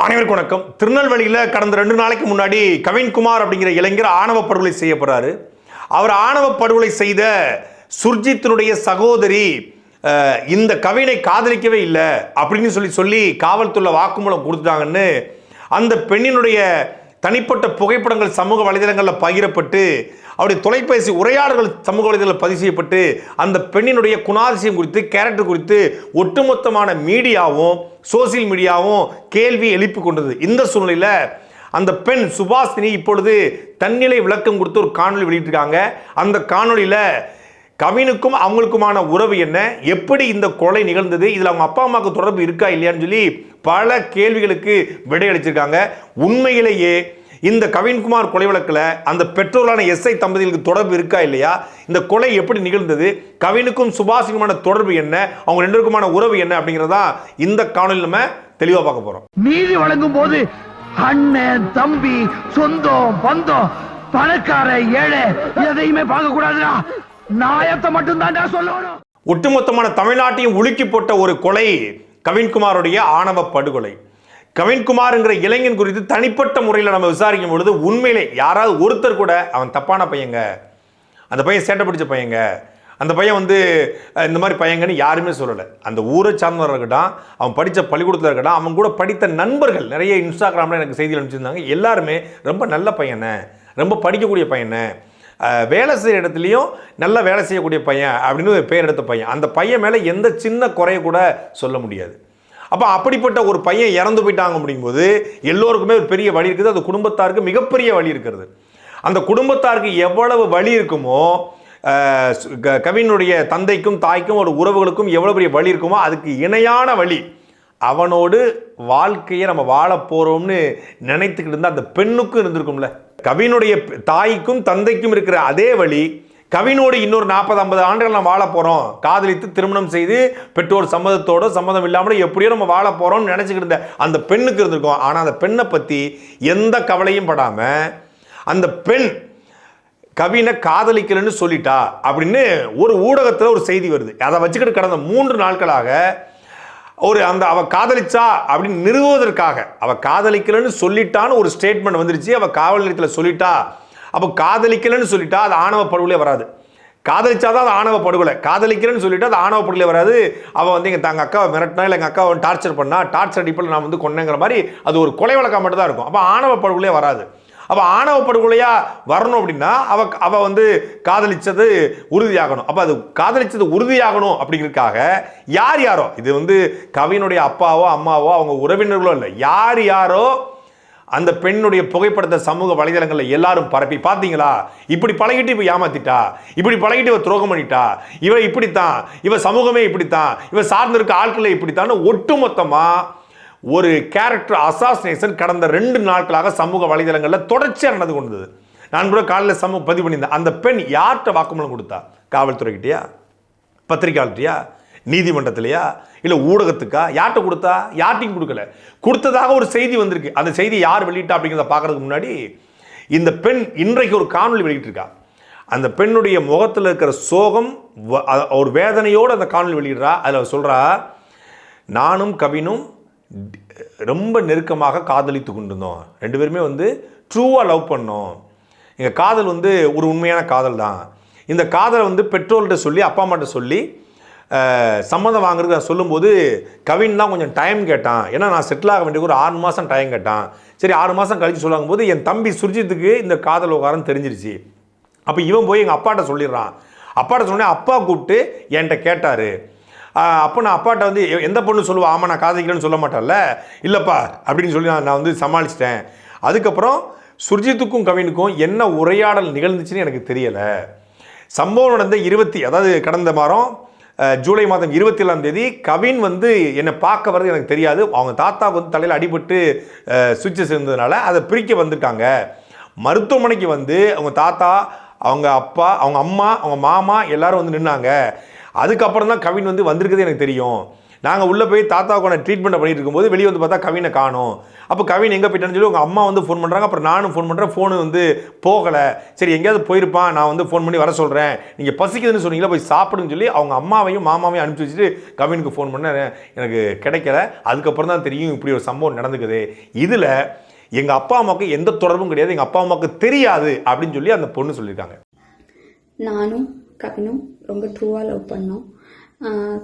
அனைவருக்கும் வணக்கம். திருநெல்வேலியில் கடந்த ரெண்டு நாளைக்கு முன்னாடி கவின்குமார் அப்படிங்கிற இளைஞர் ஆணவ படுகொலை செய்யப்படுறாரு அவர் ஆணவ படுகொலை செய்த சுர்ஜித்தினுடைய சகோதரி இந்த கவினை காதலிக்கவே இல்லை அப்படின்னு சொல்லி சொல்லி காவல்துறை வாக்குமூலம் கொடுத்துட்டாங்கன்னு அந்த பெண்ணினுடைய தனிப்பட்ட புகைப்படங்கள் சமூக வலைதளங்களில் பகிரப்பட்டு அவருடைய தொலைபேசி உரையாடல்கள் சமூக வலைதளத்தில் பதிவு செய்யப்பட்டு அந்த பெண்ணினுடைய குணாதிசயம் குறித்து கேரக்டர் குறித்து ஒட்டுமொத்தமான மீடியாவும் சோசியல் மீடியாவும் கேள்வி எழுப்பி கொண்டது. இந்த சூழ்நிலையில் அந்த பெண் சுபாஷினி இப்பொழுது தன்னிலை விளக்கம் கொடுத்து ஒரு காணொலி வெளியிட்டிருக்காங்க. அந்த காணொளியில் கவினுக்கும் அவங்களுக்குமான உறவு என்ன? எப்படி இந்த கொலை நிகழ்ந்தது? இதில் அவங்க அப்பா அம்மாவுக்கு தொடர்பு இருக்கா இல்லையான்னு சொல்லி பல கேள்விகளுக்கு விடையளிச்சிருக்காங்க உண்மையிலேயே இந்த கவின்குமார் கொலை வழக்கில் அந்த பெற்றோர்களான எஸ்ஐ தம்பதிகளுக்கு தொடர்பு இருக்கா இல்லையா? இந்த கொலை எப்படி நிகழ்ந்தது? கவினுக்கும் சுபாஷினுக்குமான தொடர்பு என்ன? அவங்க ரெண்டு பேருக்குமான உறவு என்ன அப்படிங்கிறதா இந்த காணொலி நம்ம தெளிவாக பார்க்க போகிறோம் நீதி வழங்கும் போது அண்ணன் தம்பி சொந்தம் பந்தம் பணக்கார ஏழை எதையுமே பார்க்க கூடாதுடா. நாயத்தை மட்டும் தான்டா சொல்லணும். ஒட்டுமொத்தமான தமிழ்நாட்டையும் உலுக்கி போட்ட ஒரு கொலை கவின்குமாருடைய ஆணவ படுகொலை. கவின்குமார்ங்கிற இளைஞன் குறித்து தனிப்பட்ட முறையில் நம்ம விசாரிக்கும் பொழுது உண்மையிலே யாராவது ஒருத்தர் கூட அவன் தப்பான பையங்க அந்த பையன் சேட்டை பிடிச்ச பையங்க அந்த பையன் வந்து இந்த மாதிரி பையங்கன்னு யாருமே சொல்லலை. அந்த ஊரை சார்ந்தவராக இருக்கட்டும் அவன் படித்த பள்ளிக்கூடத்தில் இருக்கட்டும் அவன் கூட படித்த நண்பர்கள் நிறைய இன்ஸ்டாகிராமில் எனக்கு செய்திகள் அனுப்பிச்சிருந்தாங்க. எல்லாருமே ரொம்ப நல்ல பையனை ரொம்ப படிக்கக்கூடிய பையனை வேலை செய்கிற இடத்துலையும் நல்லா வேலை செய்யக்கூடிய பையன் அப்படின்னு பேர் எடுத்த பையன். அந்த பையன் மேலே எந்த சின்ன குறைய கூட சொல்ல முடியாது. அப்போ அப்படிப்பட்ட ஒரு பையன் இறந்து போயிட்டாங்க அப்படிங்கும்போது எல்லோருக்குமே ஒரு பெரிய வழி இருக்குது. அந்த குடும்பத்தாருக்கு மிகப்பெரிய வழி இருக்கிறது அந்த குடும்பத்தாருக்கு எவ்வளவு வழி இருக்குமோ க- கவினுடைய தந்தைக்கும் தாய்க்கும் ஒரு உறவுகளுக்கும் எவ்வளோ பெரிய வழி இருக்குமோ அதுக்கு இணையான வழி. அவனோடு வாழ்க்கையை நம்ம வாழ போகிறோம்னு நினைத்துக்கிட்டு இருந்தால் அந்த பெண்ணுக்கும் இருந்திருக்கும்ல. கவினுடைய தாய்க்கும் தந்தைக்கும் இருக்கிற அதே வழி கவினோடு இன்னொரு நாற்பது ஐம்பது ஆண்டுகள் நம்ம வாழ போகிறோம் காதலித்து திருமணம் செய்து பெற்றோர் சம்மதத்தோட சம்மதம் இல்லாமல் எப்படியோ நம்ம வாழ போகிறோம்னு நினச்சிக்கிட்டு இருந்த அந்த பெண்ணுக்கு இருந்திருக்கோம். ஆனால் அந்த பெண்ணை பற்றி எந்த கவலையும் படாமல் அந்த பெண் கவினை காதலிக்கிறேன்னு சொல்லிட்டா அப்படின்னு ஒரு ஊடகத்தில் ஒரு செய்தி வருது. அதை வச்சுக்கிட்டு கடந்த மூன்று நாட்களாக ஒரு அந்த அவ காதலிச்சா அப்படின்னு நிறுவுவதற்காக அவ காதலிக்கிறேன்னு சொல்லிட்டான்னு ஒரு ஸ்டேட்மெண்ட் வந்துருச்சு. அவ காவல் நிலையத்தில் சொல்லிட்டா. அப்போ காதலிக்கலன்னு சொல்லிட்டா அது ஆணவ படுகொலை வராது. காதலிச்சாதான் அது ஆணவ படுகொலை. காதலிக்கிறேன்னு சொல்லிட்டு அது ஆணவ படுகொலை வராது. அவள் வந்து எங்கள் தங்க அக்காவை மிரட்டினா இல்லை எங்கள் அக்காவை டார்ச்சர் பண்ணா டார்ச்சர் அடிப்பில் நான் வந்து கொண்டேங்கிற மாதிரி அது ஒரு கொலை வழக்கம் மட்டும் தான் இருக்கும். அப்போ ஆணவ படுகொலையே வராது. அப்போ ஆணவ படுகொலையாக வரணும் அப்படின்னா அவ அவ வந்து காதலிச்சது உறுதியாகணும். அப்போ அது காதலிச்சது உறுதியாகணும் அப்படிங்கிறதுக்காக யார் யாரோ இது வந்து கவினுடைய அப்பாவோ அம்மாவோ அவங்க உறவினர்களோ இல்லை யார் யாரோ அந்த பெண்ணுடைய புகைப்படத்தை சமூக வலைதளங்களில் எல்லாரும் பரப்பி பார்த்தீங்களா இப்படி பழகிட்டு இப்போ ஏமாத்திட்டா? இப்படி பழகிட்டு இவ துரோகம் பண்ணிட்டா? இவ இப்படித்தான் இவ சமூகமே இப்படித்தான் இவ சார்ந்திருக்க ஆட்களே இப்படித்தான் ஒட்டுமொத்தமாக ஒரு கேரக்டர் அசாசினேஷன் கடந்த ரெண்டு நாட்களாக சமூக வலைதளங்களில் தொடர்ச்சியாக நடந்து கொண்டது நான் கூட காலையில் சமூக பதிவு பண்ணியிருந்தேன். அந்த பெண் யார்கிட்ட வாக்குமூலம் கொடுத்தா? காவல்துறைக்கிட்டயா பத்திரிகையாளர்கிட்டயா? நீதிமன்றத்திலையா? இல்லை ஊடகத்துக்கா? யார்கிட்ட கொடுத்தா? யார்ட்டையும் கொடுக்கல. கொடுத்ததாக ஒரு செய்தி வந்திருக்கு. அந்த செய்தி யார் வெளியிட்டா அப்படிங்கிறத பார்க்கறதுக்கு முன்னாடி இந்த பெண் இன்றைக்கு ஒரு காணொலி வெளியிட்டிருக்கா. அந்த பெண்ணுடைய முகத்தில் இருக்கிற சோகம் ஒரு வேதனையோடு அந்த காணொளி வெளியிடுறா. அதில் சொல்கிறா நானும் கவினும் ரொம்ப நெருக்கமாக காதலித்து கொண்டிருந்தோம். ரெண்டு பேருமே வந்து ட்ரூவாக லவ் பண்ணோம். எங்கள் காதல் வந்து ஒரு உண்மையான காதல் தான். இந்த காதலை வந்து பெற்றோர்கிட்ட சொல்லி அப்பா அம்மாட்ட சொல்லி சம்மந்தம் வாங்குறதுக்கு நான் சொல்லும்போது கவின் தான் கொஞ்சம் டைம் கேட்டான். ஏன்னா நான் செட்டில் ஆக வேண்டிய ஒரு ஆறு மாதம் டைம் கேட்டான். சரி ஆறு மாதம் கழித்து சொல்லுவாங்க போது என் தம்பி சுர்ஜித்துக்கு இந்த காதல் உகாரம் தெரிஞ்சிருச்சு. அப்போ இவன் போய் எங்கள் அப்பாட்ட சொல்லிடுறான். அப்பாட்ட சொன்னேன் அப்பா கூப்பிட்டு என்கிட்ட கேட்டார். அப்போ நான் அப்பாட்ட வந்து எ- எந்த பொண்ணு சொல்லுவா? ஆமாம் நான் காதலிக்கிறேன்னு சொல்ல மாட்டேன்ல. இல்லைப்பா அப்படின்னு சொல்லி நான் நான் வந்து சமாளிச்சிட்டேன். அதுக்கப்புறம் சுர்ஜித்துக்கும் கவினுக்கும் என்ன உரையாடல் நிகழ்ந்துச்சுன்னு எனக்கு தெரியலை. சம்பவம் நடந்த இருபத்தி அதாவது கடந்த வாரம் ஜூலை மாதம் இருபத்தி ஏழாம் தேதி கவின் வந்து என்னை பார்க்க வர்றது எனக்கு தெரியாது. அவங்க தாத்தா வந்து தலையில் அடிபட்டு சுவிட்சஸ் இருந்ததுனால அதை பிரிக்க வந்திருக்காங்க. மருத்துவமனைக்கு வந்து அவங்க தாத்தா அவங்க அப்பா அவங்க அம்மா அவங்க மாமா எல்லாரும் வந்து நின்னாங்க. அதுக்கப்புறம் தான் கவின் வந்து வந்திருக்கிறது எனக்கு தெரியும். நாங்கள் உள்ளே போய் தாத்தாவுக்கான ட்ரீட்மெண்ட் பண்ணிட்டு இருக்கும்போது வெளியே வந்து பார்த்தா கவினை காணோம். அப்போ கவின் எங்கே போயிட்டான்னு சொல்லி உங்கள் அம்மா வந்து ஃபோன் பண்ணுறாங்க அப்புறம் நானும் ஃபோன் பண்ணுறேன் ஃபோனு வந்து போகலை. சரி எங்கேயாவது போயிருப்பான். நான் வந்து ஃபோன் பண்ணி வர சொல்கிறேன் நீங்கள் பசிக்குதுன்னு சொன்னீங்களா போய் சாப்பிடுன்னு சொல்லி அவங்க அம்மாவையும் மாமாவையும் அனுப்பிச்சி வச்சுட்டு கவினுக்கு ஃபோன் பண்ண எனக்கு கிடைக்கல. அதுக்கப்புறம் தான் தெரியும் இப்படி ஒரு சம்பவம் நடந்துக்குது. இதில் எங்கள் அப்பா அம்மாவுக்கு எந்த தொடர்பும் கிடையாது. எங்கள் அப்பா அம்மாவுக்கு தெரியாது அப்படின்னு சொல்லி அந்த பொண்ணு சொல்லியிருக்காங்க. நானும் கவினும் ரொம்ப ட்ரூவாக லவ் பண்ணோம்.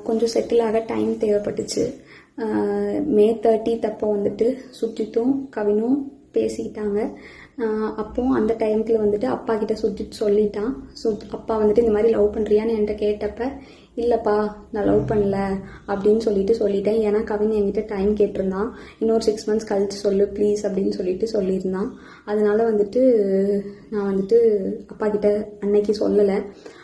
கொஞ்சம் செட்டில் ஆக டைம் தேவைப்பட்டுச்சு. மே தேர்ட்டித் அப்போ வந்துட்டு சுஜித்தும் கவினும் பேசிக்கிட்டாங்க. அப்போ அந்த டைமுக்குள்ள வந்துட்டு அப்பா கிட்ட சுஜித் சொல்லிட்டான். சு அப்பா வந்துட்டு இந்த மாதிரி லவ் பண்ணுறியான்னு என்கிட்ட கேட்டப்ப இல்லைப்பா நான் லவ் பண்ணல அப்படின்னு சொல்லிட்டு சொல்லிட்டேன். ஏன்னா கவின் என்கிட்ட டைம் கேட்டிருந்தான். இன்னொரு சிக்ஸ் மந்த்ஸ் கழிச்சு சொல்லு ப்ளீஸ் அப்படின்னு சொல்லிட்டு சொல்லியிருந்தான். அதனால வந்துட்டு நான் வந்துட்டு அப்பா கிட்ட அன்னைக்கு சொல்லலை.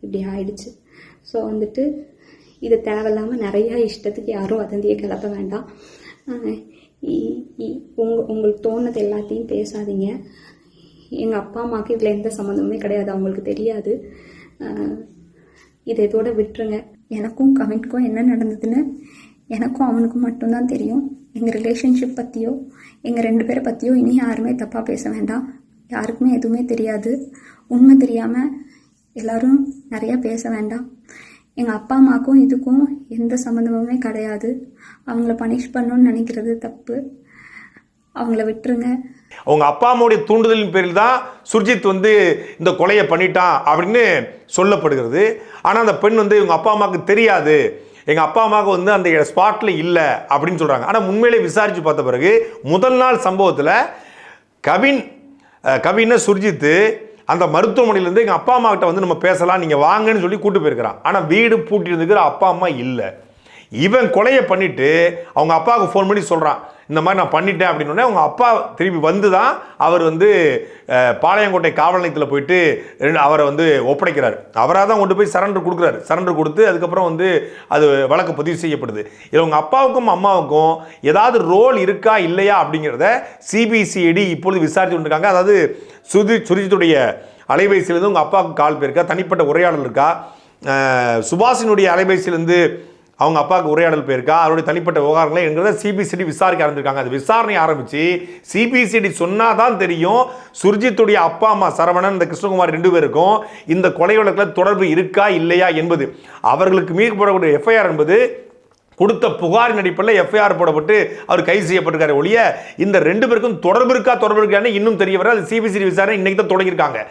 இப்படி ஆயிடுச்சு. ஸோ வந்துட்டு இது தேவையில்லாமல் நிறையா இஷ்டத்துக்கு யாரும் வதந்தியை கிளப்ப வேண்டாம். இ- இ- உங்க உங்களுக்கு தோணுது எல்லாத்தையும் பேசாதீங்க. எங்கள் அப்பா அம்மாவுக்கு இதில் எந்த சம்மந்தமுமே கிடையாது அவங்களுக்கு தெரியாது. இதை இதோட விட்டுருங்க. எனக்கும் கவின்க்கும் என்ன நடந்ததுன்னு எனக்கும் அவனுக்கும் மட்டும்தான் தெரியும். எங்கள் ரிலேஷன்ஷிப் பற்றியோ எங்கள் ரெண்டு பேரை பற்றியோ இனி யாருமே தப்பாக பேச வேண்டாம். யாருக்குமே எதுவுமே தெரியாது. உண்மை தெரியாமல் எல்லாரும் நிறையா பேச வேண்டாம். எங்கள் அப்பா அம்மாவுக்கும் இதுக்கும் எந்த சம்மந்தமுமே கிடையாது. அவங்கள பனிஷ் பண்ணணும்னு நினைக்கிறது தப்பு. அவங்கள விட்டுருங்க. அவங்க அப்பா அம்மாவுடைய தூண்டுதலின் பேரில் தான் சுர்ஜித் வந்து இந்த கொலையை பண்ணிட்டான் அப்படின்னு சொல்லப்படுகிறது. ஆனால் அந்த பெண் வந்து இவங்க அப்பா அம்மாவுக்கு தெரியாது. எங்கள் அப்பா அம்மாவுக்கு வந்து அந்த ஸ்பாட்டில் இல்லை அப்படின்னு சொல்கிறாங்க ஆனால் உண்மையிலே விசாரித்து பார்த்த பிறகு முதல் நாள் சம்பவத்தில் கவின் அஹ், கவினை சுர்ஜித்து அந்த மருத்துவமனையிலேருந்து எங்கள் அப்பா அம்மாக்கிட்ட வந்து நம்ம பேசலாம் நீங்கள் வாங்கன்னு சொல்லி கூட்டு போயிருக்கிறான். ஆனால் வீடு பூட்டி இருந்துக்கிற அப்பா அம்மா இல்லை. இவன் கொலையை பண்ணிவிட்டு அவங்க அப்பாவுக்கு ஃபோன் பண்ணி சொல்கிறான் இந்த மாதிரி நான் பண்ணிட்டேன் அப்படின்னு உங்கள் அவங்க அப்பா திரும்பி வந்து தான் அவர் வந்து பாளையங்கோட்டை காவல் நிலையத்தில் போயிட்டு ரெண்டு- அவரை வந்து ஒப்படைக்கிறார். அவராக தான் கொண்டு போய் சரண்டர் கொடுக்குறாரு. சரண்டர் கொடுத்து அதுக்கப்புறம் வந்து அது வழக்கு பதிவு செய்யப்படுது. இதில் உங்கள் அப்பாவுக்கும் அம்மாவுக்கும் ஏதாவது ரோல் இருக்கா இல்லையா அப்படிங்கிறத சிபிசிஐடி இப்பொழுது விசாரித்து கொண்டிருக்காங்க. அதாவது சுதி சுரிஜித்துடைய அலைபேசியிலேருந்து உங்கள் அப்பாவுக்கு கால் போயிருக்கா? தனிப்பட்ட உரையாடல் இருக்கா? சுபாஷினுடைய அலைபேசியிலேருந்து அவங்க அப்பாவுக்கு உரையாடல் போயிருக்கா? அவருடைய தனிப்பட்ட விவகாரங்களை என்கிறத சிபிசிடி விசாரிக்க ஆரம்பிச்சிருக்காங்க. அது விசாரணை ஆரம்பித்து சிபிசிடி சொன்னால் தான் தெரியும். சுர்ஜித்துடைய அப்பா அம்மா சரவணன் இந்த கிருஷ்ணகுமார் ரெண்டு பேருக்கும் இந்த கொலை வழக்கில் தொடர்பு இருக்கா இல்லையா என்பது. அவர்களுக்கு மீது போடக்கூடிய எஃப்ஐஆர் என்பது கொடுத்த புகாரின் அடிப்படையில் எஃப்ஐஆர் போடப்பட்டு அவர் கைது செய்யப்பட்டிருக்காரு ஒழிய இந்த ரெண்டு பேருக்கும் தொடர்பு இருக்கா தொடர்பு இருக்கான்னு இன்னும் தெரிய வர அது சிபிசிடி விசாரணை இன்னைக்கு தான் தொடங்கியிருக்காங்க.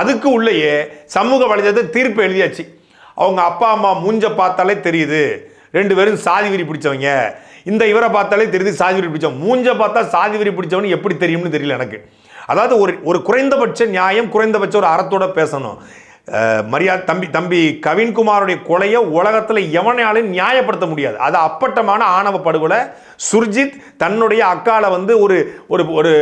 அதுக்கு உள்ளேயே சமூக வலைதளத்தை தீர்ப்பு எழுதியாச்சு. அவங்க அப்பா அம்மா மூஞ்ச பார்த்தாலே தெரியுது. ரெண்டு பேரும் சாதி வெறி பிடிச்சவங்க. இந்த இவரை பார்த்தாலே தெரியுது சாதி வெறி பிடிச்சவங்க மூஞ்ச பார்த்தா சாதி வெறி பிடிச்சவனு எப்படி தெரியும்னு தெரியல எனக்கு. அதாவது ஒரு ஒரு குறைந்தபட்ச நியாயம் குறைந்தபட்ச ஒரு அறத்தோட பேசணும். மரியாதை தம்பி தம்பி கவின்குமாருடைய கொலையை உலகத்தில் எவனாலும் நியாயப்படுத்த முடியாது. அது அப்பட்டமான ஆணவ படுகொலை. சுர்ஜித் தன்னுடைய அக்காலை வந்து ஒரு ஒரு ஒரு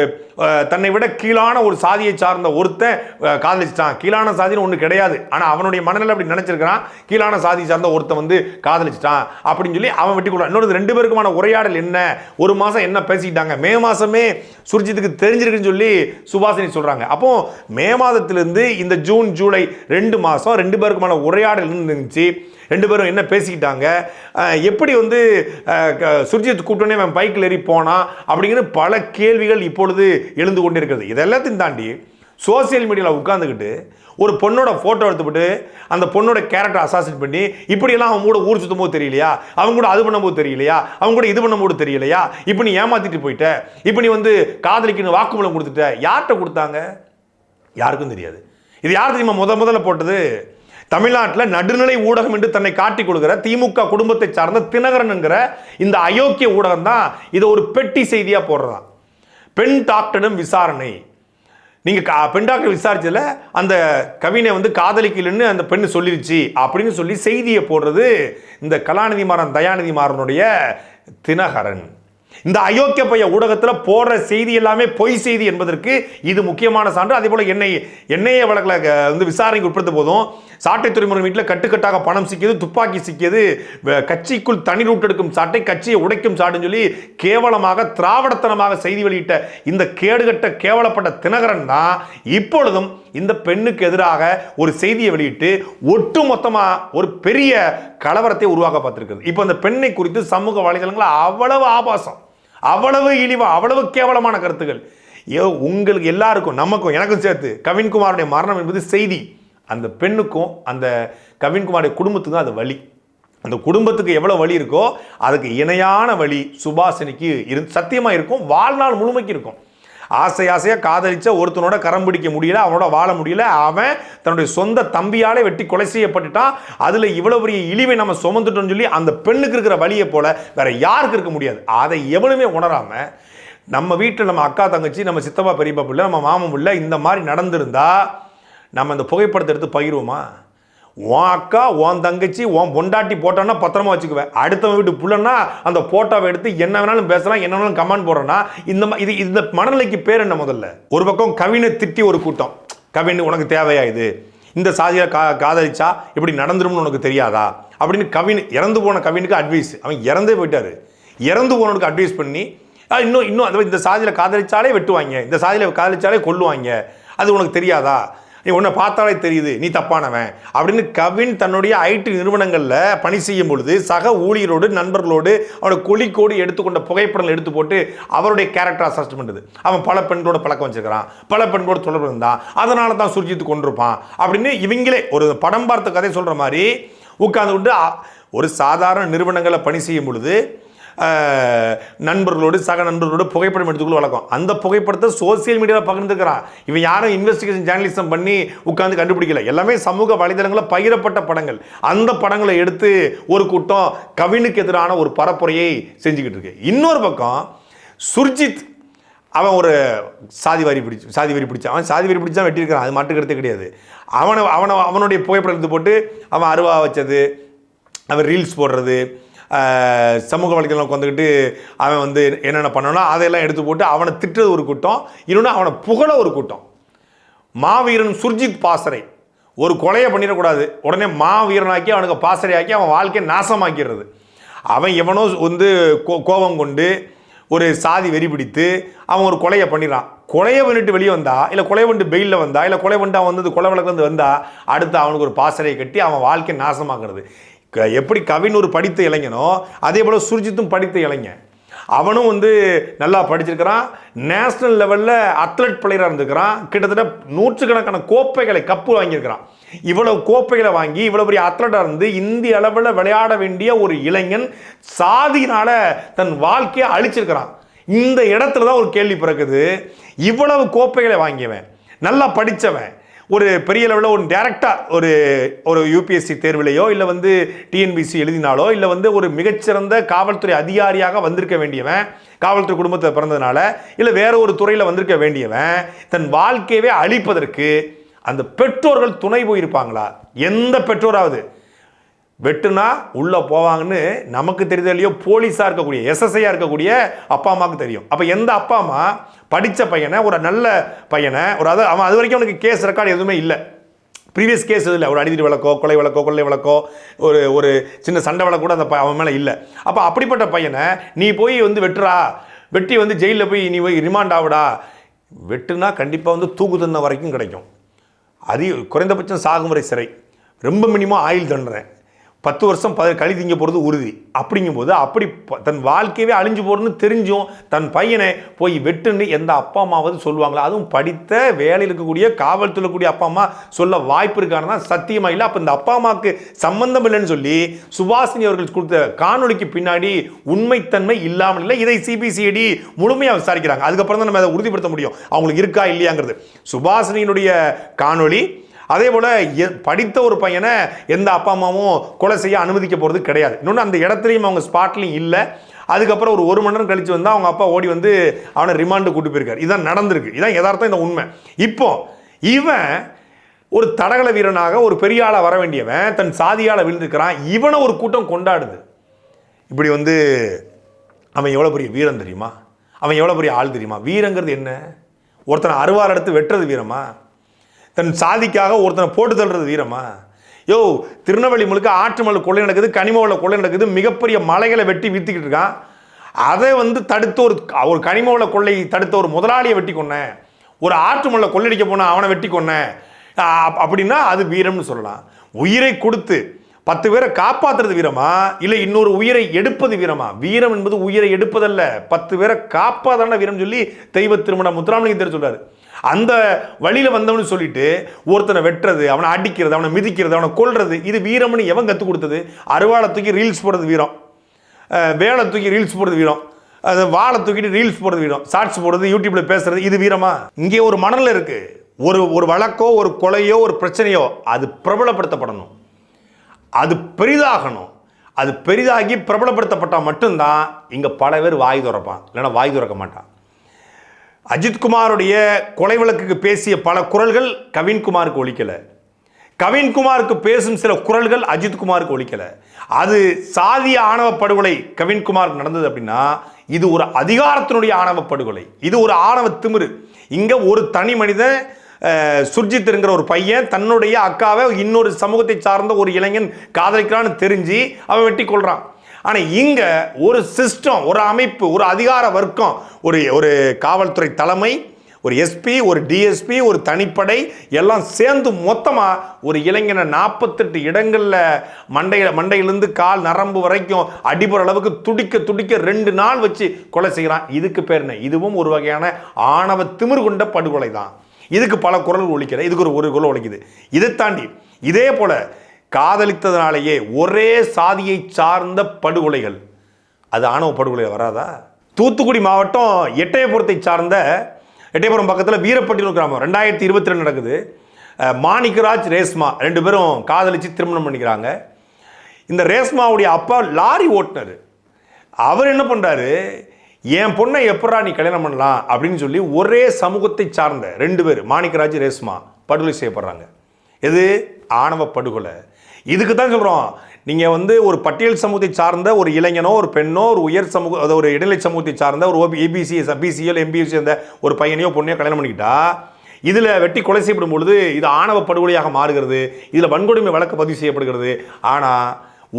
தன்னை விட கீழான ஒரு சாதியை சார்ந்த ஒருத்தன் காதலிச்சிட்டான். கீழான சாதின்னு ஒன்று கிடையாது. ஆனால் அவனுடைய மனநிலை அப்படி நினச்சிருக்கிறான். கீழான சாதி சார்ந்த ஒருத்தன் வந்து காதலிச்சிட்டான் அப்படின்னு சொல்லி அவன் வெட்டி கொள்ளான் இன்னொரு ரெண்டு பேருக்குமான உரையாடல் என்ன? ஒரு மாதம் என்ன பேசிக்கிட்டாங்க? மே மாதமே சுர்ஜித்துக்கு தெரிஞ்சிருக்குன்னு சொல்லி சுபாஷினி சொல்கிறாங்க அப்போ மே மாதத்திலிருந்து இந்த ஜூன் ஜூலை ரெண்டு மாதம் ரெண்டு பேருக்குமான உரையாடல் இருந்துச்சு. ரெண்டு பேரும் என்ன பேசிக்கிட்டாங்க? எப்படி வந்து க- சுர்ஜித் கூட்டணி அவன் பைக்கில் ஏறி போனான் அப்படிங்கிற பல கேள்விகள் இப்பொழுது எழுந்து கொண்டிருக்கிறது. இதெல்லாத்தையும் தாண்டி சோசியல் மீடியாவில் உட்காந்துக்கிட்டு ஒரு பொண்ணோட ஃபோட்டோ எடுத்துப்பட்டு அந்த பொண்ணோட கேரக்டர் அசாசிட் பண்ணி இப்படியெல்லாம் அவன் கூட ஊர் சுத்தும் போது தெரியலையா? அவங்க கூட அது பண்ணும்போது தெரியலையா? அவங்க கூட இது பண்ணும்போது தெரியலையா? இப்போ நீ ஏமாத்திட்டு போயிட்ட. இப்போ நீ வந்து காதலிக்குன்னு வாக்குமூலம் கொடுத்துட்ட. யார்கிட்ட கொடுத்தாங்க? யாருக்கும் தெரியாது. இது யார் தெரியுமா? முத முதல்ல போட்டது? தமிழ்நாட்டில் நடுநிலை ஊடகம் என்று தன்னை காட்டிக் கொடுக்கிற திமுக குடும்பத்தை சார்ந்த தினகரன் என்கிற இந்த அயோக்கிய ஊடகம் தான் இதை ஒரு பெட்டி செய்தியாக போடுறதான் பெண் டாக்டரிடம் விசாரணை. நீங்கள் கா பெண் டாக்டர் விசாரிச்சதுல அந்த கவினை வந்து காதலிக்கலன்னு அந்த பெண் சொல்லிருச்சு அப்படின்னு சொல்லி செய்தியை போடுறது இந்த கலாநிதி மாறன் தயாநிதி மாறனுடைய தினகரன். இந்த அயோக்கிய பைய ஊடகத்தில் போடுற செய்தி எல்லாமே பொய் செய்தி என்பதற்கு இது முக்கியமான சான்று. அதே போல எண்ணெய் எண்ணெயை வழக்கில் வந்து விசாரணைக்கு உட்படுத்த போதும் சாட்டை துறைமுறை வீட்டில் கட்டுக்கட்டாக பணம் சிக்கியது துப்பாக்கி சிக்கியது கட்சிக்குள் தண்ணீர் ஊட்டெடுக்கும் சாட்டை கட்சியை உடைக்கும் சாட்டுன்னு சொல்லி கேவலமாக திராவிடத்தனமாக செய்தி வெளியிட்ட இந்த கேடுகட்ட கேவலப்பட்ட தினகரன் தான் இப்பொழுதும் இந்த பெண்ணுக்கு எதிராக ஒரு செய்தியை வெளியிட்டு ஒட்டு ஒரு பெரிய கலவரத்தை உருவாக்க பார்த்திருக்கிறது. இப்போ அந்த பெண்ணை குறித்து சமூக வலைதளங்கள் அவ்வளவு ஆபாசம். அவ்வளவு இழிவா அவ்வளவு கேவலமான கருத்துக்கள். ஏ உங்களுக்கு எல்லாருக்கும் நமக்கும் எனக்கும் சேர்த்து கவின்குமாருடைய மரணம் என்பது செய்தி. அந்த பெண்ணுக்கும் அந்த கவின்குமாருடைய குடும்பத்துக்கும் அது வழி அந்த குடும்பத்துக்கு எவ்வளோ வலி இருக்கோ அதுக்கு இணையான வழி சுபாஷினிக்கு இரு சத்தியமாக இருக்கும் வாழ்நாள் முழுமைக்கு இருக்கும். ஆசை ஆசையாக காதலிச்ச ஒருத்தனோட கரம் பிடிக்க முடியல அவனோட வாழ முடியல அவன் தன்னுடைய சொந்த தம்பியாலே வெட்டி கொலை செய்யப்பட்டுட்டான். அதில் இவ்வளோ பெரிய இழிவை நம்ம சுமந்துட்டோம்னு சொல்லி அந்த பெண்ணுக்கு இருக்கிற வழியை போல வேற யாருக்கு இருக்க முடியாது. அதை எவ்வளவுமே உணராம நம்ம வீட்டில் நம்ம அக்கா தங்கச்சி நம்ம சித்தப்பா பெரியப்பா பிள்ளை நம்ம மாமன் பிள்ளை இந்த மாதிரி நடந்திருந்தா நம்ம அந்த புகைப்படத்தை எடுத்து பகிர்வோமா? உன் அக்கா உன் தங்கச்சி உன் பொண்டாட்டி போட்டோன்னா பத்திரமா வச்சுக்குவேன். அடுத்தவன் வீட்டு புள்ளன்னா அந்த போட்டோவை எடுத்து என்ன வேணாலும் பேசலாம் என்ன வேணாலும் கமெண்ட் போடுறேன்னா இந்த இது இந்த மனநிலைக்கு பேர் என்ன முதல்ல? ஒரு பக்கம் கவினை திட்டி ஒரு கூட்டம். கவின் உனக்கு தேவையா இது? இந்த சாதியை கா காதலிச்சா இப்படி நடந்துரும்னு உனக்கு தெரியாதா? அப்படின்னு கவின் இறந்து போன கவினுக்கு அட்வைஸ் அவன் இறந்தே போயிட்டாரு. இறந்து போனவனுக்கு அட்வைஸ் பண்ணி இன்னும் இன்னும் அந்த இந்த சாதியில் காதலிச்சாலே வெட்டுவாங்க. இந்த சாதியில் காதலிச்சாலே கொல்லுவாங்க. அது உனக்கு தெரியாதா? நீ உன்னை பார்த்தாலே தெரியுது நீ தப்பானவன் அப்படின்னு கவின் தன்னுடைய ஐடி நிறுவனங்களில் பணி செய்யும் பொழுது சக ஊழியரோடு நண்பர்களோடு அவனோட கொலிக்கோடு எடுத்துக்கொண்ட புகைப்படங்கள் எடுத்து போட்டு அவருடைய கேரக்டர் அசஸ்ட் பண்ணுது அவன் பல பெண்களோட பழக்கம் வச்சிருக்கிறான் பல பெண்களோட தொடர்பு இருந்தான் அதனால தான் சுர்ஜித்து கொண்டிருப்பான் அப்படின்னு இவங்களே ஒரு படம் பார்த்த கதை சொல்கிற மாதிரி உட்காந்து விட்டு ஒரு சாதாரண நிறுவனங்களில் பணி செய்யும் பொழுது நண்பர்களோடு சக நண்பர்களோடு புகைப்படம் எடுத்துக்கொள்ள வழக்கம். அந்த புகைப்படத்தை சோசியல் மீடியாவில் பகிர்ந்துக்கிறான் இவன் யாரும் இன்வெஸ்டிகேஷன் ஜேர்னலிசம் பண்ணி உட்காந்து கண்டுபிடிக்கல. எல்லாமே சமூக வலைதளங்களில் பகிரப்பட்ட படங்கள். அந்த படங்களை எடுத்து ஒரு கூட்டம் கவினுக்கு எதிரான ஒரு பரப்புரையை செஞ்சுக்கிட்டு இருக்கு. இன்னொரு பக்கம் சுர்ஜித் அவன் ஒரு சாதி வரி பிடிச்சி சாதி வரி பிடிச்சான் அவன் சாதி வரி பிடிச்சா வெட்டியிருக்கிறான். அது மாட்டுக்கிறதே கிடையாது. அவனை அவனை அவனுடைய புகைப்படம் எடுத்து போட்டு அவன் அருவா வச்சது அவன் ரீல்ஸ் போடுறது சமூக வலைதளம் உட்காந்துக்கிட்டு அவன் வந்து என்னென்ன பண்ணணும் அதையெல்லாம் எடுத்து போட்டு அவனை திட்டுறது ஒரு கூட்டம் இன்னொன்று அவனை புகழ ஒரு கூட்டம். மாவீரன் சுர்ஜித் பாசறை. ஒரு கொலையை பண்ணிடக்கூடாது. உடனே மாவீரனாக்கி அவனுக்கு பாசறை ஆக்கி அவன் வாழ்க்கையை நாசமாக்கிடுறது. அவன் எவனோ வந்து கோ- கோபம் கொண்டு ஒரு சாதி வெறி பிடித்து அவன் ஒரு கொலையை பண்ணிடுறான். கொலையை பண்ணிட்டு வெளியே வந்தா இல்லை கொலை பண்ணிட்டு பெயிலில் வந்தா இல்லை கொலை பண்ணிட்டு அவன் வந்து கொலை வழக்கு வந்து வந்தா அடுத்து அவனுக்கு ஒரு பாசறையை கட்டி அவன் வாழ்க்கையை நாசமாக்குறது. எப்படி கவினூர் படித்த இளைஞனோ அதே போல் சுர்ஜித்தும் படித்த இளைஞன். அவனும் வந்து நல்லா படிச்சிருக்கிறான் நேஷ்னல் லெவலில் அத்லட் பிளேயராக இருந்திருக்கிறான் கிட்டத்தட்ட நூற்றுக்கணக்கான கோப்பைகளை கப்பு வாங்கியிருக்கிறான். இவ்வளவு கோப்பைகளை வாங்கி இவ்வளோ பெரிய அத்லட்டாக இருந்து இந்திய அளவில் விளையாட வேண்டிய ஒரு இளைஞன் சாதியினால் தன் வாழ்க்கையை அழிச்சிருக்கிறான். இந்த இடத்துல தான் ஒரு கேள்வி பிறக்குது. இவ்வளவு கோப்பைகளை வாங்கியவன் நல்லா படித்தவன் ஒரு பெரிய லெவலில் ஒரு டேரெக்டாக ஒரு ஒரு யூபிஎஸ்சி தேர்விலையோ இல்லை வந்து டிஎன்பிசி எழுதினாலோ இல்லை வந்து ஒரு மிகச்சிறந்த காவல்துறை அதிகாரியாக வந்திருக்க வேண்டியவன் காவல்துறை குடும்பத்தில் பிறந்ததுனால இல்லை வேற ஒரு துறையில் வந்திருக்க வேண்டியவன் தன் வாழ்க்கையவே அழிப்பதற்கு அந்த பெற்றோர்கள் துணை போயிருப்பாங்களா? எந்த பெற்றோராவது? வெட்டுனா உள்ளே போவாங்கன்னு நமக்கு தெரியுது இல்லையோ போலீஸாக இருக்கக்கூடிய எஸ்எஸ்ஐயாக இருக்கக்கூடிய அப்பா அம்மாவுக்கு தெரியும். அப்போ எந்த அப்பா அம்மா படித்த பையனை ஒரு நல்ல பையனை ஒரு அது அவன் அது வரைக்கும் அவனுக்கு கேஸ் ரெக்கார்டு எதுவுமே இல்லை. ப்ரீவியஸ் கேஸ் இல்லை. ஒரு அடிதடி வழக்கோ கொலை வழக்கோ கொள்ளை வழக்கோ ஒரு ஒரு சின்ன சண்டை வழக்கு கூட அந்த ப- அவன் மேலே இல்லை. அப்போ அப்படிப்பட்ட பையனை நீ போய் வந்து வெட்டுறா. வெட்டி வந்து ஜெயிலில் போய் நீ போய் ரிமாண்ட் ஆகுடா வெட்டுனா கண்டிப்பாக வந்து தூக்கு தண்டனை வரைக்கும் கிடைக்கும். அதிக குறைந்தபட்சம் சாகுமுறை சிறை. ரொம்ப மினிமம் ஆயுள் தண்டனை. பத்து வருஷம் பத கழி திங்க போகிறது உறுதி. அப்படிங்கும்போது அப்படி ப- தன் வாழ்க்கையவே அழிஞ்சு போகிறதுன்னு தெரிஞ்சும் தன் பையனை போய் வெட்டுன்னு எந்த அப்பா அம்மாவது சொல்லுவாங்களா? அதுவும் படித்த வேலையில் இருக்கக்கூடிய காவல்துறை கூடிய அப்பா அம்மா சொல்ல வாய்ப்பு இருக்காருன்னா சத்தியமாக இல்லை. அப்போ இந்த அப்பா அம்மாவுக்கு சம்மந்தம் இல்லைன்னு சொல்லி சுபாஷினி அவர்கள் கொடுத்த காணொளிக்கு பின்னாடி உண்மைத்தன்மை இல்லாமல் இல்லை. இதை சிபிசிஐடி முழுமையாக விசாரிக்கிறாங்க. அதுக்கப்புறம் தான் நம்ம அதை உறுதிப்படுத்த முடியும். அவங்களுக்கு இருக்கா இல்லையாங்கிறது. சுபாஷினியினுடைய காணொளி அதே போல் படித்த ஒரு பையனை எந்த அப்பா அம்மாவும் கொலை செய்ய அனுமதிக்க போகிறது கிடையாது. இன்னொன்று அந்த இடத்துலையும் அவங்க ஸ்பாட்லையும் இல்லை. அதுக்கப்புறம் ஒரு ஒரு மணி நேரம் கழித்து வந்து அவங்க அப்பா ஓடி வந்து அவனை ரிமாண்டு கூட்டு போயிருக்காரு. இதான் நடந்திருக்கு. இதான் யதார்த்தம் இந்த உண்மை. இப்போ இவன் ஒரு தடகள வீரனாக ஒரு பெரிய ஆளாக வர வேண்டியவன் தன் சாதியால் விழுந்துக்கிறான் இவனை ஒரு கூட்டம் கொண்டாடுது. இப்படி வந்து அவன் எவ்வளோ பெரிய வீரன் தெரியுமா? அவன் எவ்வளோ பெரிய ஆள் தெரியுமா? வீரங்கிறது என்ன? ஒருத்தனை அறுவார் எடுத்து வெட்டுறது வீரமா? தன் சாதிக்காக ஒருத்தனை போட்டு தள்ளுறது வீரமா? யோ திருநெல்வேலி முழுக்க ஆற்று மலை கொள்ளை நடக்குது கனிமவள கொள்ளை நடக்குது மிகப்பெரிய மலைகளை வெட்டி விற்றுக்கிட்டு இருக்கான். அதை வந்து தடுத்து ஒரு ஒரு கனிமவள கொள்ளை தடுத்த ஒரு முதலாளியை வெட்டி கொன்னேன். ஒரு ஆற்று மலை கொள்ளடிக்க போன அவனை வெட்டி கொன்னேன். அப்படின்னா அது வீரம்னு சொல்லலாம். உயிரை கொடுத்து பத்து பேரை காப்பாற்றுறது வீரமா? இல்லை இன்னொரு உயிரை எடுப்பது வீரமா? வீரம் என்பது உயிரை எடுப்பதல்ல. பத்து பேரை காப்பாதான வீரம் சொல்லி தெய்வ திருமண முத்துராமலிங்க சொல்றாரு. அந்த வழியில் வந்தவனு சொல்லிட்டு ஒருத்தனை வெட்டுறது அவனை அடிக்கிறது அவனை மிதிக்கிறது அவனை கொள்றது இது வீரம்னு எவன் கற்றுக் கொடுத்தது? அருவாளை தூக்கி ரீல்ஸ் போடுறது வீரம். வேலை தூக்கி ரீல்ஸ் போடுறது வீரம். அது வாழை தூக்கிட்டு ரீல்ஸ் போடுறது வீரம். ஷார்ட்ஸ் போடுறது யூடியூப்ல பேசுறது இது வீரமா? இங்கே ஒரு மணல் இருக்கு. ஒரு ஒரு வழக்கோ ஒரு கொலையோ ஒரு பிரச்சனையோ அது பிரபலப்படுத்தப்படணும். அது பெரிதாகணும். அது பெரிதாகி பிரபலப்படுத்தப்பட்டால் மட்டும்தான் இங்கே பல பேர் வாய் திறப்பான். இல்லைன்னா வாய் திறக்க மாட்டான். அஜித்குமாருடைய கொலை வழக்குக்கு பேசிய பல குரல்கள் கவின்குமாருக்கு ஒழிக்கலை கவின்குமாருக்கு பேசும் சில குரல்கள் அஜித்குமாருக்கு ஒழிக்கலை அது சாதிய ஆணவ படுகொலை கவின்குமாருக்கு நடந்தது அப்படின்னா இது ஒரு அதிகாரத்தினுடைய ஆணவ படுகொலை. இது ஒரு ஆணவ திமிரு. இங்கே ஒரு தனி மனிதன் சுர்ஜித்துங்கிற ஒரு பையன் தன்னுடைய அக்காவை இன்னொரு சமூகத்தை சார்ந்த ஒரு இளைஞன் காதலிக்கிறான்னு தெரிஞ்சு அவன் வெட்டி கொள்கிறான் ஆனால் இங்கே ஒரு சிஸ்டம் ஒரு அமைப்பு ஒரு அதிகார வர்க்கம் ஒரு ஒரு காவல்துறை தலைமை ஒரு எஸ்பி ஒரு டிஎஸ்பி ஒரு தனிப்படை எல்லாம் சேர்ந்து மொத்தமாக ஒரு இளைஞனை நாற்பத்தெட்டு இடங்களில் மண்டையில் மண்டையிலேருந்து கால் நரம்பு வரைக்கும் அடிபடுற அளவுக்கு துடிக்க துடிக்க ரெண்டு நாள் வச்சு கொலை செய்கிறான். இதுக்கு பேர் என்ன? இதுவும் ஒரு வகையான ஆணவ திமிர் கொண்ட படுகொலை தான் இதுக்கு பல குரல் ஒழிக்கிற இதுக்கு ஒரு ஒரு குரல் ஒழிக்குது இதை தாண்டி இதே போல காதலித்ததுனாலேயே ஒரே சாதியை சார்ந்த படுகொலைகள். அது ஆணவ படுகொலை வராதா? தூத்துக்குடி மாவட்டம் எட்டயபுரத்தை சார்ந்த எட்டயபுரம் பக்கத்தில் வீரப்பட்டினம் கிராமம். ரெண்டாயிரத்தி இருபத்தி ரெண்டு நடக்குது. மாணிக்கராஜ் ரேஸ்மா ரெண்டு பேரும் காதலித்து திருமணம் பண்ணிக்கிறாங்க. இந்த ரேஸ்மாவுடைய அப்பா லாரி ஓட்டுனர். அவர் என்ன பண்ணுறாரு என் பொண்ணை எப்படா நீ கல்யாணம் பண்ணலாம் அப்படின்னு சொல்லி ஒரே சமூகத்தை சார்ந்த ரெண்டு பேர் மாணிக்கராஜ் ரேஸ்மா படுகொலை செய்யப்படுறாங்க. எது? ஆணவ படுகொலை. இதுக்கு தான் சொல்கிறோம் நீங்கள் வந்து ஒரு பட்டியல் சமூகத்தை சார்ந்த ஒரு இளைஞனோ ஒரு பெண்ணோ ஒரு உயர் சமூக அதாவது ஒரு இடைநிலை சமூகத்தை சார்ந்த ஒரு ஓபி ஏபிசி பிசிஎல் எம்பிசி அந்த ஒரு பையனையோ பொண்ணையோ கல்யாணம் பண்ணிக்கிட்டா இதில் வெட்டி கொலை செய்யப்படும் பொழுது இது ஆணவ படுகொலையாக மாறுகிறது இதில் வன்கொடுமை வழக்கு பதிவு செய்யப்படுகிறது. ஆனால்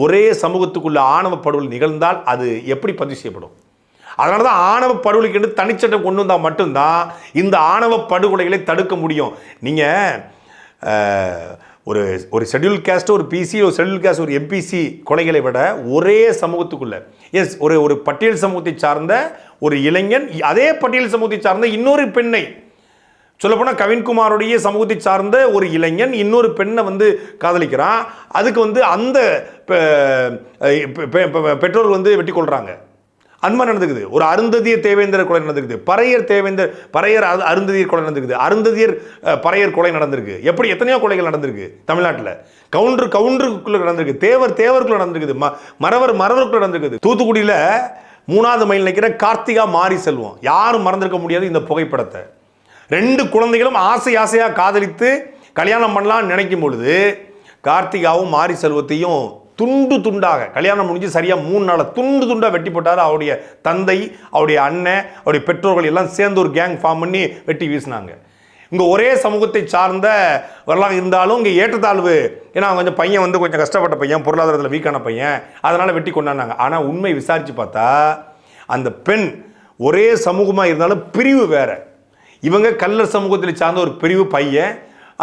ஒரே சமூகத்துக்குள்ள ஆணவ படுகொலை நிகழ்ந்தால் அது எப்படி பதிவு செய்யப்படும்? அதனால தான் ஆணவ படுகொலைக்கு என்று தனிச்சட்டம் கொண்டு வந்தால் மட்டும்தான் இந்த ஆணவ படுகொலைகளை தடுக்க முடியும். நீங்கள் ஒரு ஒரு ஷெட்யூல் கேஸ்ட்டு ஒரு பிசி ஒரு ஷெட்யூல் கேஸ்ட் ஒரு எம்பிசி கொலைகளை விட ஒரே சமூகத்துக்குள்ளே எஸ் ஒரு ஒரு பட்டியல் சமூகத்தை சார்ந்த ஒரு இளைஞன் அதே பட்டியல் சமூகத்தை சார்ந்த இன்னொரு பெண்ணை சொல்லப்போனால் கவின்குமாருடைய சமூகத்தை சார்ந்த ஒரு இளைஞன் இன்னொரு பெண்ணை வந்து காதலிக்கிறான். அதுக்கு வந்து அந்த பெ- பெற்றோர் வந்து வெட்டி கொள்கிறாங்க அன்பா நடந்துக்குது? ஒரு அருந்ததியர் தேவேந்திர கொலை நடந்துக்குது. பறையர் தேவேந்தர் பறையர் அரு- அருந்ததியர் கொலை நடந்துக்குது. அருந்ததியர் பறையர் கொலை நடந்திருக்கு. எப்படி எத்தனையோ கொலைகள் நடந்திருக்கு தமிழ்நாட்டில். கவுண்டர் கவுண்டருக்குள்ள நடந்திருக்கு. தேவர் தேவருக்குள்ள நடந்திருக்குது. ம மறவர் மறவருக்குள்ள நடந்திருக்குது. தூத்துக்குடியில் மூணாவது மைல் நிற்கிற கார்த்திகா மாரி செல்வம். யாரும் மறந்திருக்க முடியாது இந்த புகைப்படத்தை. ரெண்டு குழந்தைகளும் ஆசை ஆசையாக காதலித்து கல்யாணம் பண்ணலாம்னு நினைக்கும் பொழுது கார்த்திகாவும் மாரி செல்வத்தையும் துண்டு துண்டாக கல்யாணம் முடிஞ்சு சரியாக மூணு நாள் துண்டு துண்டாக வெட்டி போட்டார். அவருடைய தந்தை அவருடைய அண்ணன் அவருடைய பெற்றோர்கள் எல்லாம் சேர்ந்து ஒரு கேங் ஃபார்ம் பண்ணி வெட்டி வீசினாங்க. இங்கே ஒரே சமூகத்தை சார்ந்த வரலாறு இருந்தாலும் இங்கே ஏற்றத்தாழ்வு. ஏன்னா கொஞ்சம் பையன் வந்து கொஞ்சம் கஷ்டப்பட்ட பையன் பொருளாதாரத்தில் வீக்கான பையன். அதனால் வெட்டி கொண்டாடினாங்க. ஆனால் உண்மை விசாரித்து பார்த்தா அந்த பெண் ஒரே சமூகமாக இருந்தாலும் பிரிவு வேறு. இவங்க கல்லர் சமூகத்தில் சார்ந்த ஒரு பிரிவு பையன்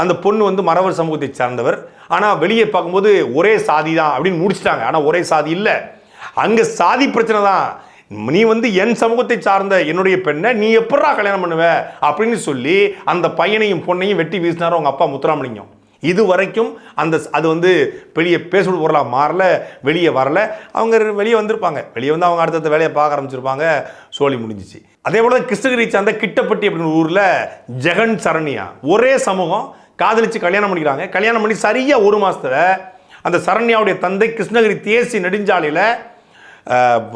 அந்த பொண்ணு வந்து மறவர் சமூகத்தை சார்ந்தவர். ஆனால் வெளியே பார்க்கும்போது ஒரே சாதி தான் அப்படின்னு முடிச்சிட்டாங்க. ஆனால் ஒரே சாதி இல்லை. அங்கே சாதி பிரச்சனை தான். நீ வந்து என் சமூகத்தை சார்ந்த என்னுடைய பெண்ணை நீ எப்படா கல்யாணம் பண்ணுவ? அப்படின்னு சொல்லி அந்த பையனையும் பொண்ணையும் வெட்டி வீசினார் அவங்க அப்பா முத்துராமலிங்கம். இது வரைக்கும் அந்த அது வந்து பெரிய பேசுவது பொருளாக மாறல வெளியே வரல. அவங்க வெளியே வந்திருப்பாங்க. வெளியே வந்து அவங்க அடுத்தடுத்த வேலையை பார்க்க ஆரம்பிச்சிருப்பாங்க. சோழி முடிஞ்சிச்சு. அதே போல கிருஷ்ணகிரி சார்ந்த கிட்டப்பட்டி அப்படின்னு ஊரில் ஜெகன் சரண்யா. ஒரே சமூகம் காதலிச்சு கல்யாணம் பண்ணிக்கிறாங்க. கல்யாணம் பண்ணி சரியாக ஒரு மாதத்தில் அந்த சரண்யாவுடைய தந்தை கிருஷ்ணகிரி தேசி நெடுஞ்சாலையில்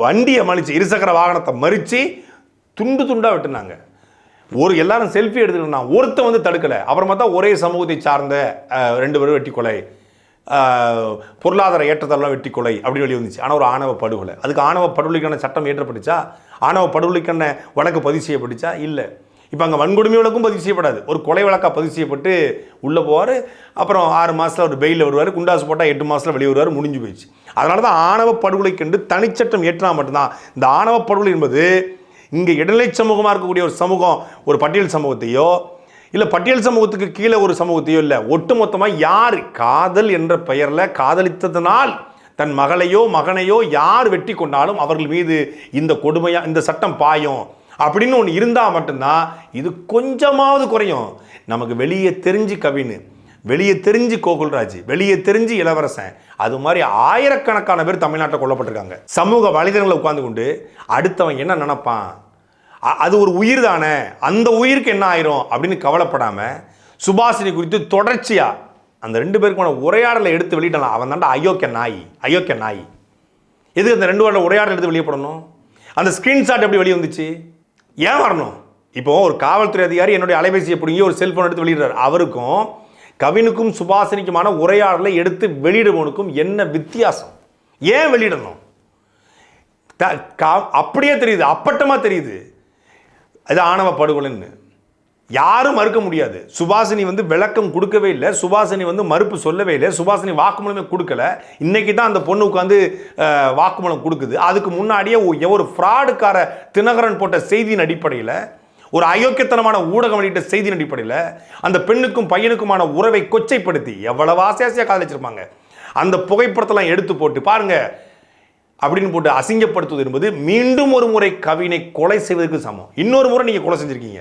வண்டியை மலிச்சு இருசக்கர வாகனத்தை மறித்து துண்டு துண்டாக விட்டுனாங்க. ஒரு எல்லாரும் செல்ஃபி எடுத்துக்கிட்டான் ஒருத்தன் வந்து தடுக்கலை. அப்புறமா தான் ஒரே சமூகத்தை சார்ந்த ரெண்டு பேரும் வெட்டி கொலை. பொருளாதார ஏற்றத்தெல்லாம் வெட்டி கொலை அப்படி வெளியே வந்துச்சு. ஆனால் ஒரு ஆணவ படுகொலை. அதுக்கு ஆணவ படுகொலைக்கான சட்டம் ஏற்றப்பட்டுச்சா ஆணவ படுகொலைக்கான வழக்கு பதிவு செய்யப்பட்டுச்சா? இல்லை. இப்போ அங்கே வன்கொடுமை வழக்கும் பதிவு செய்யப்படாது. ஒரு கொலை வழக்காக பதிவு செய்யப்பட்டு உள்ளே போவார். அப்புறம் ஆறு மாதத்தில் ஒரு பெயிலில் வருவார். குண்டாசு போட்டால் எட்டு மாதத்தில் வெளியே வருவார். முடிஞ்சு போயிடுச்சு. அதனால தான் ஆணவ படுகொலைக்கென்று தனிச்சட்டம் ஏற்றினா மட்டும்தான். இந்த ஆணவ படுகொலை என்பது இங்கே இடைநிலை சமூகமாக இருக்கக்கூடிய ஒரு சமூகம் ஒரு பட்டியல் சமூகத்தையோ இல்லை பட்டியல் சமூகத்துக்கு கீழே ஒரு சமூகத்தையோ இல்லை ஒட்டுமொத்தமாக யார் காதல் என்ற பெயரில் காதலித்ததனால் தன் மகளையோ மகனையோ யார் வெட்டி கொண்டாலும் அவர்கள் மீது இந்த கொடுமையாக இந்த சட்டம் பாயும். அப்படின்னு ஒன்று இருந்தால் மட்டும்தான் இது கொஞ்சமாவது குறையும். நமக்கு வெளியே தெரிஞ்சு கவின்னு வெளியே தெரிஞ்சு கோகுல்ராஜ் வெளியே தெரிஞ்சு இளவரசன் அது மாதிரி ஆயிரக்கணக்கான பேர் தமிழ்நாட்டில் கொல்லப்பட்டிருக்காங்க. சமூக வலைதளங்களை உட்காந்து கொண்டு அடுத்தவன் என்ன நினப்பான்? அ- அது ஒரு உயிர் தானே? அந்த உயிருக்கு என்ன ஆயிரும் அப்படின்னு கவலைப்படாமல் சுபாஷினி குறித்து தொடர்ச்சியாக அந்த ரெண்டு பேருக்குமான உரையாடலை எடுத்து வெளியிடலாம். அவன் தாண்டா அயோக்கிய நாய் அயோக்கிய நாய். எதுக்கு அந்த ரெண்டு வாரோட உரையாடல் எடுத்து வெளியே போடணும்? அந்த ஸ்க்ரீன்ஷாட் எப்படி வெளியே வந்துச்சு? ஏன் வரணும்? இப்போ ஒரு காவல்துறை அதிகாரி என்னுடைய அலைபேசியை பிடிங்கி ஒரு செல்போன் எடுத்து வெளியிடுறாரு. அவருக்கும் கவினுக்கும் சுபாசனிக்குமான உரையாடலை எடுத்து வெளியிடுவனுக்கும் என்ன வித்தியாசம்? ஏன் வெளியிடணும்? த- கா- அப்படியே தெரியுது அப்பட்டமாக தெரியுது. அது ஆணவ படுகொலைன்னு. யாரும் மறுக்க முடியாது. சுபாசினி வந்து விளக்கம் கொடுக்கவே இல்லை. சுபாசினி வந்து மறுப்பு சொல்லவே இல்லை. சுபாசினி வாக்குமூலமே கொடுக்கல. இன்னைக்கு தான் அந்த பொண்ணு உட்காந்து வாக்குமூலம் கொடுக்குது. அதுக்கு முன்னாடியே ஒரு ஃப்ராடுக்கார தினகரன் போட்ட செய்தியின் அடிப்படையில் ஒரு அயோக்கியத்தனமான ஊடகம் வெளியிட்ட செய்தியின் அடிப்படையில் அந்த பெண்ணுக்கும் பையனுக்குமான உறவை கொச்சைப்படுத்தி எவ்வளவு ஆசையாசியாக காதலிச்சிருப்பாங்க. அந்த புகைப்படத்தெல்லாம் எடுத்து போட்டு பாருங்க. அப்படின்னு போட்டு அசிங்கப்படுத்துவது என்பது மீண்டும் ஒரு முறை கவினை கொலை செய்வதற்கு சமம். இன்னொரு முறை நீங்கள் கொலை செஞ்சுருக்கீங்க.